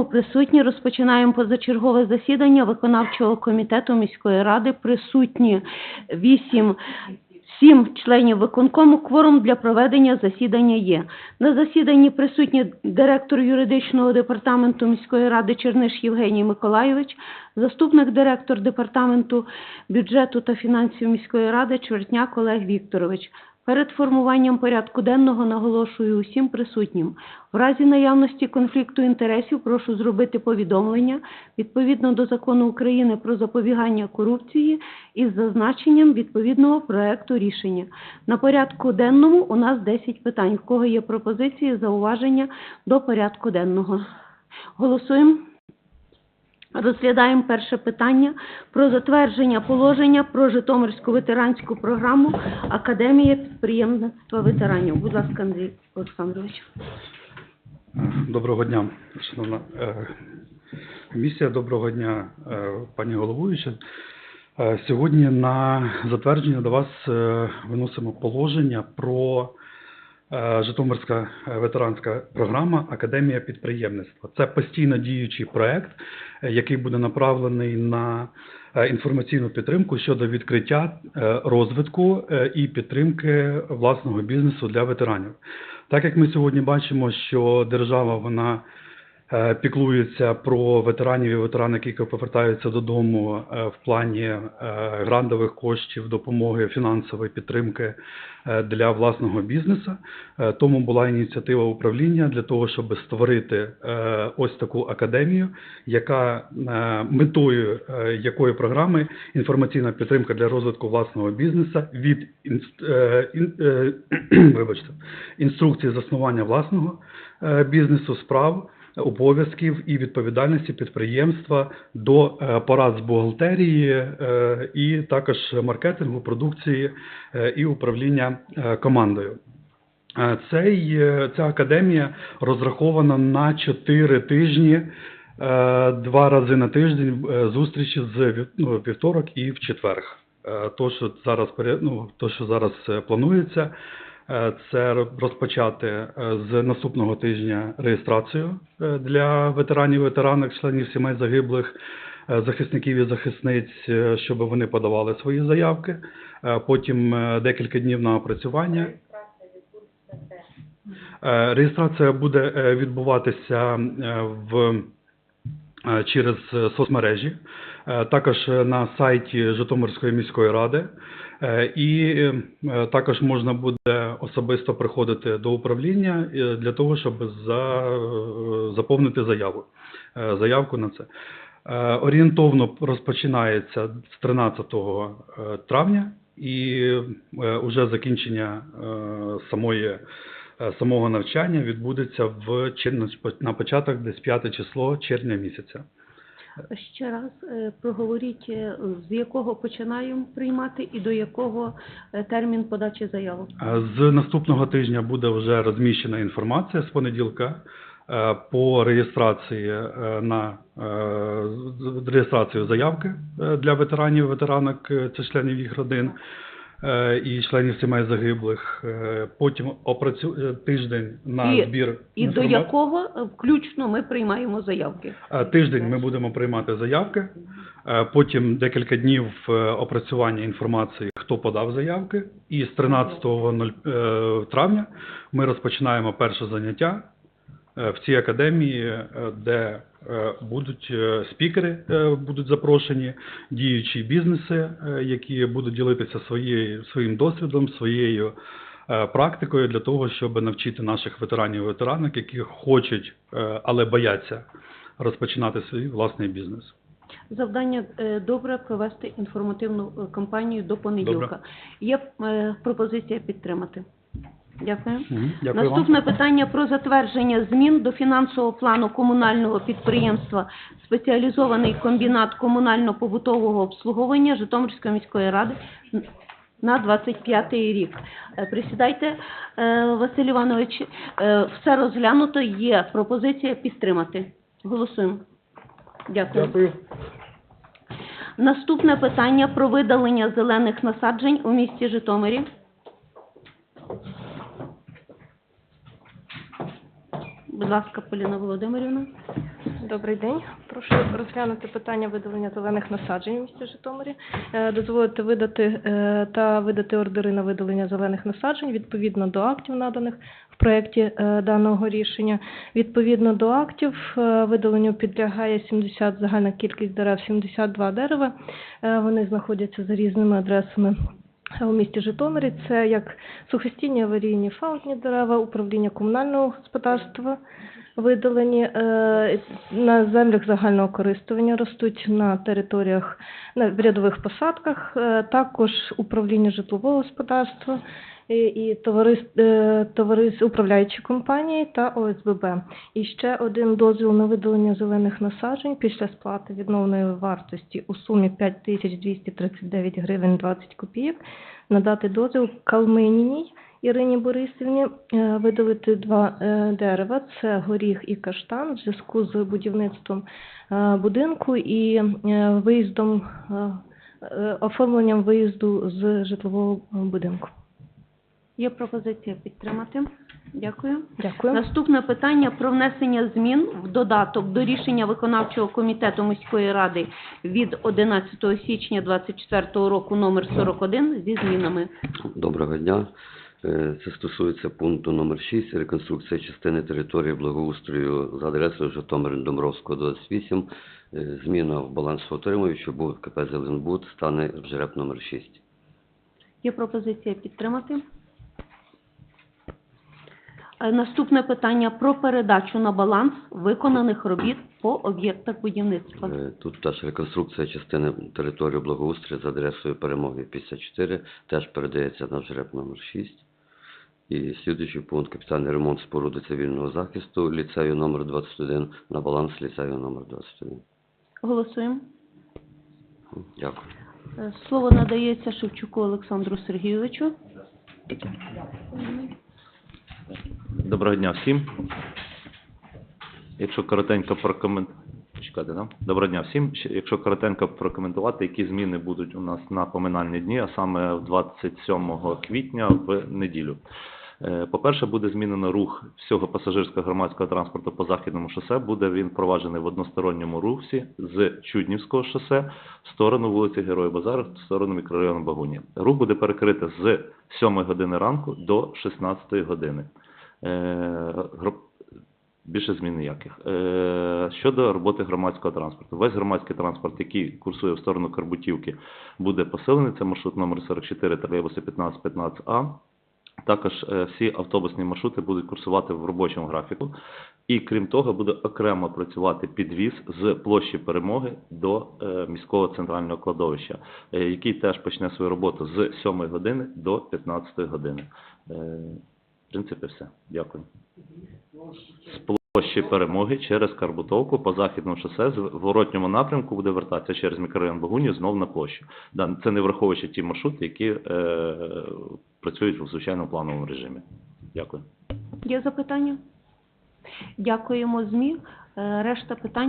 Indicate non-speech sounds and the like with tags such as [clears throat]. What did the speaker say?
цілому присутні. Розпочинаємо позачергове засідання виконавчого комітету міської ради. Присутні вісім, сім членів виконкому. Кворум для проведення засідання є. На засіданні присутні директор юридичного департаменту міської ради Черниш Євгеній Миколайович, заступник директор департаменту бюджету та фінансів міської ради Чвертняк Олег Вікторович. Перед формуванням порядку денного наголошую усім присутнім. В разі наявності конфлікту інтересів прошу зробити повідомлення відповідно до Закону України про запобігання корупції із зазначенням відповідного проекту рішення. На порядку денному у нас 10 питань. В кого є пропозиції, зауваження до порядку денного? Голосуємо. Розглядаємо перше питання про затвердження положення про Житомирську ветеранську програму Академія підприємництва ветеранів. Будь ласка, Андрій Олександрович. Доброго дня, шановна е, комісія. Доброго дня, е, пані головуюча. Е, Сьогодні на затвердження до вас виносимо положення про Житомирська е, ветеранська програма Академія підприємництва. Це постійно діючий проект, е, який буде направлений на е, інформаційну підтримку щодо відкриття е, розвитку е, і підтримки власного бізнесу для ветеранів. Так як ми сьогодні бачимо, що держава вона е, піклується про ветеранів і ветеранок, які повертаються додому е, в плані е, грантових коштів, допомоги фінансової підтримки е, для власного бізнесу. Е, Тому була ініціатива управління для того, щоб створити е, ось таку академію, яка е, метою е, якої програми інформаційна підтримка для розвитку власного бізнесу від е, е, [clears throat] вибачте, інструкції заснування власного е, бізнесу, справ, обов'язків і відповідальності підприємства до е, порад з бухгалтерії е, і також маркетингу, продукції е, і управління командою. Цей, ця академія розрахована на 4 тижні, два рази на тиждень зустрічі з ну, вівторок і в четверг. То, що зараз ну, то, що зараз планується, це розпочати е, з наступного тижня реєстрацію е, для ветеранів, ветеранок, членів сімей загиблих, е, захисників і захисниць, е, щоб вони подавали свої заявки. Е, Потім е, декілька днів на опрацювання. Е, Реєстрація буде е, відбуватися е, в е, через е, соцмережі, е, також е, на сайті Житомирської міської ради. Е, І е, також можна буде особисто приходити до управління е, для того, щоб за, заповнити заяву, заявку на це. Орієнтовно розпочинається з 13 е, травня і вже закінчення самої самого навчання відбудеться в на початок десь 5 число червня місяця. Ще раз е, проговоріть, е, з якого починаємо приймати і до якого е, термін подачі заявок. З наступного тижня буде вже розміщена інформація з понеділка по реєстрації на реєстрацію заявки для ветеранів, ветеранок, це членів їх родин і членів сімей загиблих. Е, Потім опрацю е, тиждень на І- збір І до якого е, включно ми приймаємо заявки. Е, Тиждень ми будемо приймати заявки, е, потім декілька днів е, опрацювання інформації, хто подав заявки, і з 13 нуль- е, травня ми розпочинаємо перше заняття е, в цій академії, е, де е, будуть е, спікери, е, будуть запрошені, діючі бізнеси, е, які будуть ділитися своєю, своїм досвідом, своєю е, практикою для того, щоб навчити наших ветеранів і ветеранок, які хочуть, е, але бояться розпочинати свій власний бізнес. Завдання е, добре провести інформативну е, кампанію до понеділка. Добре. Є е, пропозиція підтримати. Дякую. Дякую вам. Наступне питання про затвердження змін до фінансового плану комунального підприємства спеціалізований комбінат комунально-побутового обслуговування Житомирської міської ради на 25 рік. Е, Присідайте, е, Василь Іванович, Е, все розглянуто, є пропозиція підтримати. Голосуємо. Дякую. Дякую. Наступне питання про видалення зелених насаджень у місті Житомирі. Будь ласка, Поліна Володимирівна. Добрий день. Прошу розглянути питання видалення зелених насаджень в місті Житомирі. Е, Дозволити видати е, та видати ордери на видалення зелених насаджень відповідно до актів, наданих в проєкті е, даного рішення. Відповідно до актів видаленню підлягає 70 загальна кількість дерев, 72 дерева. Вони знаходяться за різними адресами. У місті Житомирі. Це як сухостійні аварійні фаунтні дерева, управління комунального господарства, видалені е, на землях загального користування, ростуть на територіях на рядових посадках, е, також управління житлового господарства і, і товарис, е, управляючі компанії та ОСББ. І ще один дозвіл на видалення зелених насаджень після сплати відновної вартості у сумі 5239 гривень 20 копійок надати дозвіл Калминіній Ірині Борисівні е, видалити два е, дерева це горіх і каштан в зв'язку з будівництвом будинку і виїздом оформленням виїзду з житлового будинку. Є пропозиція підтримати. Дякую. Дякую. Наступне питання про внесення змін в додаток до рішення виконавчого комітету міської ради від 11 січня 2024 року номер 41 зі змінами. Доброго дня. Е, Це стосується пункту номер 6 реконструкція частини території благоустрою за адресою Житомир Домбровського 28. Е, Зміна в балансоутримуючу був КП Зеленбуд, стане ЖРЕП номер 6. Є пропозиція підтримати. Е, Наступне питання про передачу на баланс виконаних робіт по об'єктах будівництва. Е, Тут теж реконструкція частини території благоустрою за адресою Перемоги 54 теж передається на ЖРЕП номер 6. І слідуючий пункт капітальний ремонт споруди цивільного захисту ліцею номер 21 на баланс ліцею номер 21. Голосуємо. Дякую. Е, Слово надається Шевчуку Олександру Сергійовичу. Доброго дня всім. Якщо коротенько прокоментувати. Чекайте, да? Доброго дня всім. Якщо коротенько прокоментувати, які зміни будуть у нас на поминальні дні, а саме в 27 квітня в неділю. Е, По-перше, буде змінено рух всього пасажирського громадського транспорту по західному шосе. Буде він впроваджений в односторонньому русі з Чуднівського шосе в сторону вулиці Героя Базару, в сторону мікрорайону Багуні. Рух буде перекрити з 7 години ранку до 16 години. Е, Більше змін ніяких. Е, Щодо роботи громадського транспорту. Весь громадський транспорт, який курсує в сторону Карбутівки, буде посилений. Це маршрут номер 44, тролейбуси 15-15А. Також е, всі автобусні маршрути будуть курсувати в робочому графіку. І крім того, буде окремо працювати підвіз з площі перемоги до е, міського центрального кладовища, е, який теж почне свою роботу з 7 години до 15 години. В принципі, все. Дякую. Площі перемоги через Карбутовку по західному шосе в воротньому напрямку буде вертатися через мікрорайон Богуні знов на площу. Це не враховуючи ті маршрути, які е, працюють у звичайному плановому режимі. Дякую. Є запитання? Дякуємо ЗМІ. Е, Решта питань